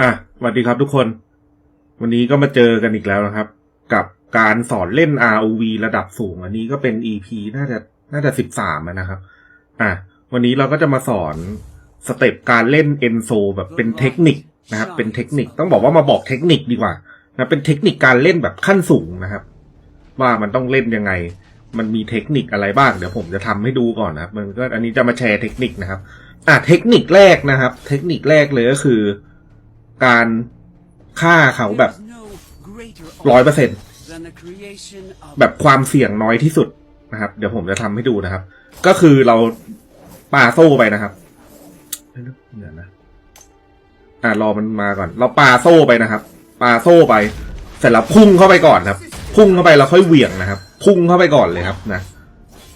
อะสวัสดีครับทุกคน วันนี้ก็มาเจอกันอีกแล้วนะครับ กับการสอนเล่น ROV ระดับสูง อันนี้ก็เป็น EP น่าจะน่าจะสิบสามนะครับ อะวันนี้เราก็จะมาสอนสเต็ปการเล่นเอนโซแบบเป็นเทคนิคนะครับ เป็นเทคนิคต้องบอกว่ามาบอกเทคนิคดีกว่านะเป็นเทคนิคการเล่นแบบขั้นสูงนะครับ ว่ามันต้องเล่นยังไง มันมีเทคนิคอะไรบ้างเดี๋ยวผมจะทำให้ดูก่อนนะครับมันก็อันนี้จะมาแชร์เทคนิคนะครับ อะเทคนิคแรกนะครับ เทคนิคแรกเลยก็คือ การฆ่าเขาแบบร้อยเปอร์เซ็นแบบความเสี่ยงน้อยที่สุดนะครับ เดี๋ยวผมจะทำให้ดูนะครับ ก็คือเราปาโซ่ไปนะครับเดี๋ยวนะอ่ารอมันมาก่อน เราปาโซ่ไปนะครับปาโซ่ไป เสร็จแล้วพุ่งเข้าไปก่อนครับ พุ่งเข้าไปแล้วค่อยเหวี่ยงนะครับ พุ่งเข้าไปก่อนเลยครับนะ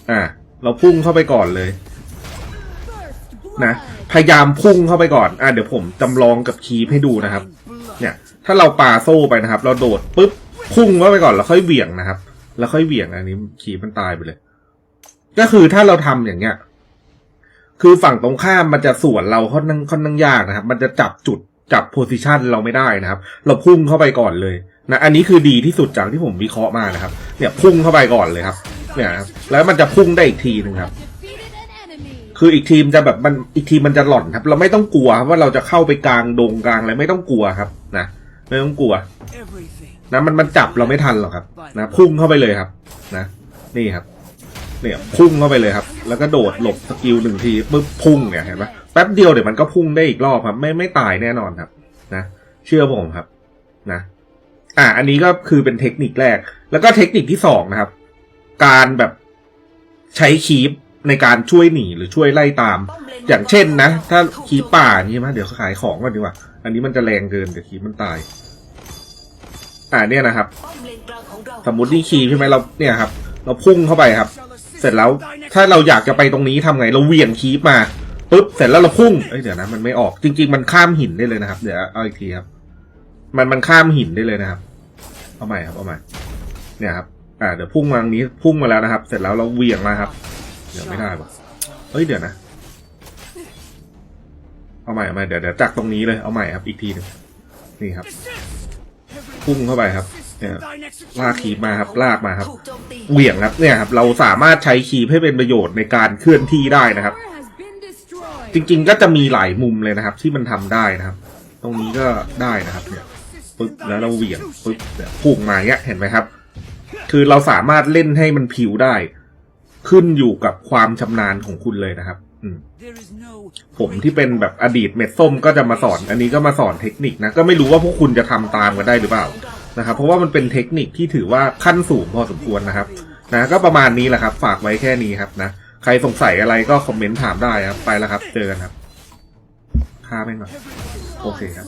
อ่า เราพุ่งเข้าไปก่อนเลย นะ พยายามพุ่งเข้าไปก่อน อะเดี๋ยวผมจำลองกับคีปให้ดูนะครับ เนี่ย ถ้าเราปาโซ่ไปนะครับ เราโดดปุ๊บพุ่งเข้าไปก่อนแล้วค่อยเหวี่ยงนะครับ แล้วค่อยเหวี่ยงอันนี้คีปมันตายไปเลย ก็คือถ้าเราทำอย่างเงี้ย คือฝั่งตรงข้ามมันจะสวนเราค่อนข้างค่อนข้างยากนะครับ มันจะจับจุดจับโพซิชันเราไม่ได้นะครับ เราพุ่งเข้าไปก่อนเลยนะอันนี้คือดีที่สุดจากที่ผมวิเคราะห์มานะครับ เนี่ยพุ่งเข้าไปก่อนเลยครับ เนี่ยครับแล้วมันจะพุ่งได้อีกทีหนึ่งครับ คืออีกทีมจะแบบมันอีกทีมมันจะหล่อนครับ เราไม่ต้องกลัวครับว่าเราจะเข้าไปกลางดงกลางอะไรไม่ต้องกลัวครับนะไม่ต้องกลัวนะมันมันจับเราไม่ทันหรอกครับนะพุ่งเข้าไปเลยครับ นะ นี่ครับเนี่ยพุ่งเข้าไปเลยครับ แล้วก็โดดหลบสกิลหนึ่งทีปึ๊บพุ่งเนี่ยเห็นไหมแป๊บเดียวเดี๋ยวมันก็พุ่งได้อีกรอบครับ ไม่ไม่ตายแน่นอนครับ นะเชื่อผมครับ นะ อ่า อันนี้ก็คือเป็นเทคนิคแรก แล้วก็เทคนิคที่สองนะครับ การแบบใช้คีป ในการช่วยหนีหรือช่วยไล่ตาม อย่างเช่นนะ ถ้าคีปป่านี่มั้ยเดี๋ยวขายของก่อนดีกว่า อันนี้มันจะแรงเกินเดี๋ยวคีปมันตาย อ่าเนี่ยนะครับ สมมตินี่คีปใช่ไหมเราเนี่ยครับ เราพุ่งเข้าไปครับ เสร็จแล้วถ้าเราอยากจะไปตรงนี้ทำไง เราเหวี่ยงคีปมาปุ๊บเสร็จแล้วเราพุ่งเอ้ยเดี๋ยวนะมันไม่ออกจริง ๆ มันข้ามหินได้เลยนะครับ เดี๋ยวเอาอีกทีครับมันมันข้ามหินได้เลยนะครับ เอาใหม่ครับเอาใหม่ เนี่ยครับ อ่าเดี๋ยวพุ่งมาตรงนี้พุ่งมาแล้วนะครับ เสร็จแล้วเราเหวี่ยงมาครับ เดี๋ยวไม่ได้ปะเฮ้ยเดี๋ยวนะ เอาใหม่เอาใหม่เดี๋ยวเดี๋ยวจากตรงนี้เลยเอาใหม่ครับอีกทีหนึงนี่ครับ พุ่งเข้าไปครับเนี่ยลากคีบมาครับ ลากมาครับเหวี่ยงครับเนี่ยครับ เราสามารถใช้คีบให้เป็นประโยชน์ในการเคลื่อนที่ได้นะครับ จริงๆก็จะมีหลายมุมเลยนะครับ ที่มันทำได้นะครับ ตรงนี้ก็ได้นะครับ เนี่ยปึ๊บแล้วเราเหวี่ยงปึ๊บเนี่ยพุ่งมาเนี้ยเห็นไหมครับ คือเราสามารถเล่นให้มันผิวได้ ขึ้นอยู่กับความชำนาญของคุณเลยนะครับผมที่เป็นแบบอดีตเม็ดส้มก็จะมาสอน อันนี้ก็มาสอนเทคนิคนะ ก็ไม่รู้ว่าพวกคุณจะทำตามกันได้หรือเปล่านะครับ เพราะว่ามันเป็นเทคนิคที่ถือว่าขั้นสูงพอสมควรนะครับ นะ ก็ประมาณนี้แหละครับ ฝากไว้แค่นี้ครับนะ ใครสงสัยอะไรก็คอมเมนต์ถามได้ครับ ไปแล้วครับ เจอกันครับฆ่าแม่งก่อนโอเคครับ